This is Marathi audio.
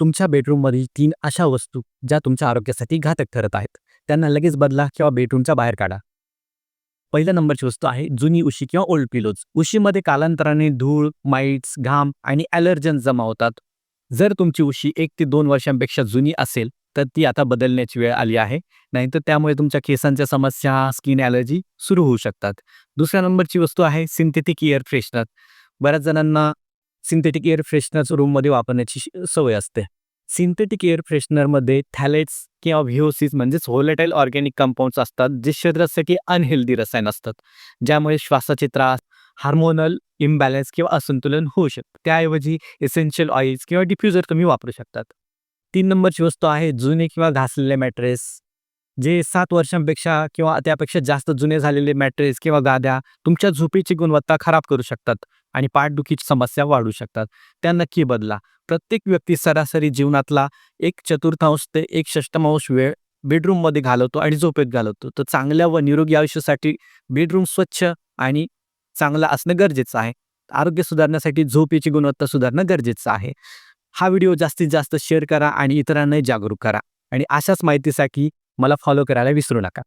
तुमच्या बेडरूममधील तीन अशा वस्तू ज्या तुमच्या आरोग्यासाठी घातक ठरत आहेत. त्यांना लगेच बदला किंवा बेडरूमच्या बाहेर काढा. पहिल्या नंबरची वस्तू आहे जुनी उशी किंवा ओल्ड पिलोज उशीमध्ये कालांतराने धूळ माइट्स घाम आणि ॲलर्जन जमा होतात. जर तुमची उशी एक ते दोन वर्षांपेक्षा जुनी असेल तर ती आता बदलण्याची वेळ आली आहे. नाहीतर त्यामुळे तुमच्या केसांच्या समस्या स्किन ॲलर्जी सुरू होऊ शकतात. दुसऱ्या नंबरची वस्तू आहे सिंथेटिक एअर फ्रेशनर बऱ्याच जणांना सिंथेटिक एअर फ्रेशनर्स रूममध्ये वापरण्याची सवय असते. सिंथेटिक एअर फ्रेशनरमध्ये थॅलेट्स किंवा व्हिओसिस म्हणजेच होलेटाईल ऑर्गॅनिक कंपाऊंड्स असतात जे शरीरासाठी अनहेल्दी रसायन असतात. ज्यामुळे श्वासाचे त्रास हार्मोनल इम्बॅलन्स किंवा असंतुलन होऊ शकतं. त्याऐवजी एसेन्शियल ऑइल्स किंवा डिफ्युजर तुम्ही वापरू शकतात. तीन नंबरची वस्तू आहे जुने किंवा घासलेले मॅट्रेस जे सात वर्षांपेक्षा किंवा त्यापेक्षा जास्त जुने झालेले मॅट्रेस किंवा गाद्या तुमच्या झोपेची गुणवत्ता खराब करू शकतात आणि पाठदुखीची समस्या वाढू शकतात. त्या नक्की बदला. प्रत्येक व्यक्ती सरासरी जीवनातला एक चतुर्थांश ते एक षष्टमांश वेळ बेडरूममध्ये घालवतो आणि झोपेत घालवतो. तर चांगल्या व निरोगी आयुष्यासाठी बेडरूम स्वच्छ आणि चांगला असणं गरजेचं आहे. आरोग्य सुधारण्यासाठी झोपेची गुणवत्ता सुधारणं गरजेचं आहे. हा व्हिडिओ जास्तीत जास्त शेअर करा आणि इतरांनाही जागरूक करा. आणि अशाच माहितीसाठी मला फॉलो करायला विसरू नका.